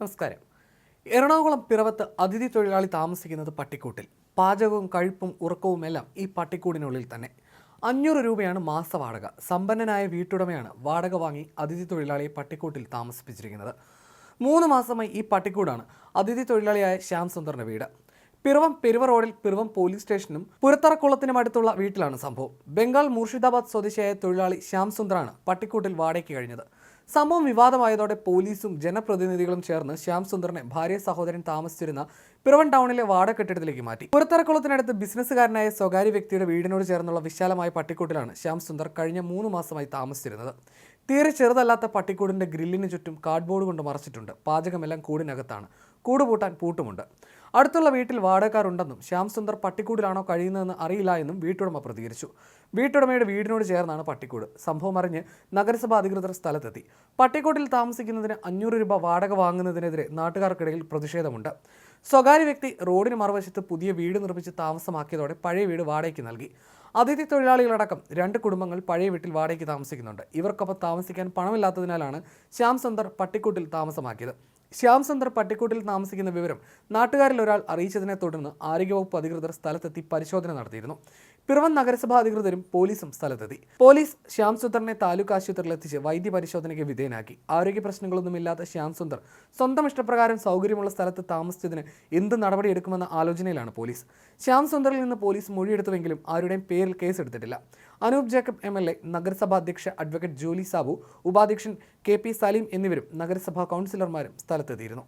നമസ്കാരം. എറണാകുളം പിറവത്ത് അതിഥി തൊഴിലാളി താമസിക്കുന്നത് പട്ടിക്കൂട്ടിൽ. പാചകവും കഴിപ്പും ഉറക്കവും എല്ലാം ഈ പട്ടിക്കൂടിനുള്ളിൽ തന്നെ. അഞ്ഞൂറ് രൂപയാണ് മാസ വാടക. സമ്പന്നനായ വീട്ടുടമയാണ് വാടക വാങ്ങി അതിഥി തൊഴിലാളിയെ പട്ടിക്കൂട്ടിൽ താമസിപ്പിച്ചിരിക്കുന്നത്. മൂന്ന് മാസമായി ഈ പട്ടിക്കൂടാണ് അതിഥി തൊഴിലാളിയായ ശ്യാം സുന്ദറിന്റെ വീട്. പിറവം പെരുവ റോഡിൽ പിറവം പോലീസ് സ്റ്റേഷനും പുരത്തറക്കുളത്തിനും അടുത്തുള്ള വീട്ടിലാണ് സംഭവം. ബംഗാൾ മൂർഷിദാബാദ് സ്വദേശിയായ തൊഴിലാളി ശ്യാം സുന്ദറാണ് പട്ടിക്കൂട്ടിൽ വാടകയ്ക്ക് കഴിഞ്ഞത്. സംഭവം വിവാദമായതോടെ പോലീസും ജനപ്രതിനിധികളും ചേർന്ന് ശ്യാം സുന്ദറിനെ ഭാര്യ സഹോദരൻ താമസിച്ചിരുന്ന പിറവൻ ടൗണിലെ വാട കെട്ടിടത്തിലേക്ക് മാറ്റി. പുറത്തറക്കുളത്തിനടുത്ത് ബിസിനസ്സുകാരനായ സ്വകാര്യ വ്യക്തിയുടെ വീടിനോട് ചേർന്നുള്ള വിശാലമായ പട്ടിക്കൂട്ടിലാണ് ശ്യാം സുന്ദർ കഴിഞ്ഞ മൂന്ന് മാസമായി താമസിച്ചിരുന്നത്. തീരെ ചെറുതല്ലാത്ത പട്ടിക്കൂടിന്റെ ഗ്രില്ലിന് ചുറ്റും കാർഡ്ബോർഡ് കൊണ്ട് മറച്ചിട്ടുണ്ട്. പാചകമെല്ലാം കൂടിനകത്താണ്. കൂട് പൂട്ടാൻ പൂട്ടുമുണ്ട്. അടുത്തുള്ള വീട്ടിൽ വാടകക്കാരുണ്ടെന്നും ശ്യാം സുന്ദർ പട്ടിക്കൂടിലാണോ കഴിയുന്നതെന്ന് അറിയില്ല എന്നും വീട്ടുടമ പ്രതികരിച്ചു. വീട്ടുടമയുടെ വീടിനോട് ചേർന്നാണ് പട്ടിക്കൂട്. സംഭവം അറിഞ്ഞ് നഗരസഭാ അധികൃതർ സ്ഥലത്തെത്തി. പട്ടിക്കൂട്ടിൽ താമസിക്കുന്നതിന് അഞ്ഞൂറ് രൂപ വാടക വാങ്ങുന്നതിനെതിരെ നാട്ടുകാർക്കിടയിൽ പ്രതിഷേധമുണ്ട്. സ്വകാര്യ വ്യക്തി റോഡിന് മറുവശത്ത് പുതിയ വീട് നിർമ്മിച്ച് താമസമാക്കിയതോടെ പഴയ വീട് വാടകയ്ക്ക് നൽകി. അതിഥി തൊഴിലാളികളടക്കം രണ്ട് കുടുംബങ്ങൾ പഴയ വീട്ടിൽ വാടകയ്ക്ക് താമസിക്കുന്നുണ്ട്. ഇവർക്കൊപ്പം താമസിക്കാൻ പണമില്ലാത്തതിനാലാണ് ശ്യാം സുന്ദർ പട്ടിക്കൂട്ടിൽ താമസമാക്കിയത്. ശ്യാം സുന്ദർ പട്ടിക്കൂട്ടിൽ താമസിക്കുന്ന വിവരം നാട്ടുകാരിൽ ഒരാൾ അറിയിച്ചതിനെ തുടർന്ന് ആരോഗ്യവകുപ്പ് അധികൃതർ സ്ഥലത്തെത്തി പരിശോധന നടത്തിയിരുന്നു. പിറവം നഗരസഭാ അധികൃതരും പോലീസും സ്ഥലത്തെത്തി. പോലീസ് ശ്യാം സുന്ദറിനെ താലൂക്ക് ആശുപത്രിയിൽ എത്തിച്ച് വൈദ്യ പരിശോധനയ്ക്ക് വിധേയനാക്കി. ആരോഗ്യ പ്രശ്നങ്ങളൊന്നുമില്ലാത്ത ശ്യാം സുന്ദർ സ്വന്തം ഇഷ്ടപ്രകാരം സൗകര്യമുള്ള സ്ഥലത്ത് താമസിച്ചതിന് എന്ത് നടപടിയെടുക്കുമെന്ന ആലോചനയിലാണ് പോലീസ്. ശ്യാം സുന്ദറിൽ നിന്ന് പോലീസ് മൊഴിയെടുത്തുവെങ്കിലും ആരുടെയും പേരിൽ കേസെടുത്തിട്ടില്ല. Anoop Jacob M L A നഗരസഭാ അധ്യക്ഷ അഡ്വക്കേറ്റ് ജോലി സാബു ഉപാധ്യക്ഷൻ കെ പി സലീം എന്നിവരും നഗരസഭാ കൗൺസിലർമാരും 育てているの。